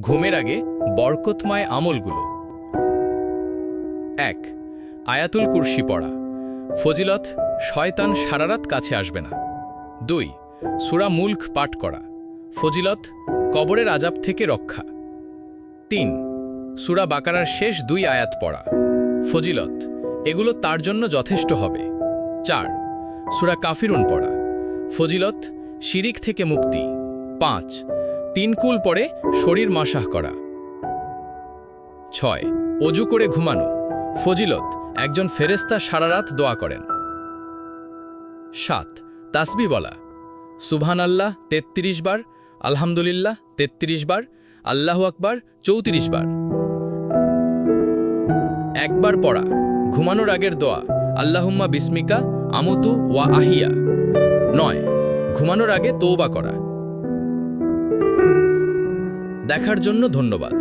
ঘুমের আগে বরকতময় আমলগুলো। এক, আয়াতুল কুরসি পড়া। ফজিলত, শয়তান সারারাত কাছে আসবে না। দুই, সুরা মুল্ক পাঠ করা। ফজিলত, কবরের আজাব থেকে রক্ষা। তিন, সুরা বাকারার শেষ দুই আয়াত পড়া। ফজিলত, এগুলো তার জন্য যথেষ্ট হবে। চার, সুরা কাফিরুন পড়া। ফজিলত, শিরিক থেকে মুক্তি। পাঁচ তিন কুল পরে শরীর মাসাহ করা। ছয়, অজু করে ঘুমানো। ফজিলত, একজন ফেরেস্তা সারারাত দোয়া করেন। সাত, তাসবি বলা। সুবহান আল্লাহ তেত্রিশ বার। আলহামদুলিল্লাহ, তেত্রিশ বার। আল্লাহু আকবার, চৌত্রিশ বার। একবার পড়া, ঘুমানোর আগের দোয়া। আল্লাহুম্মা বিস্মিকা, আমুতু ওয়া আহিয়া। নয়, ঘুমানোর আগে তৌবা করা। দেখার জন্য ধন্যবাদ।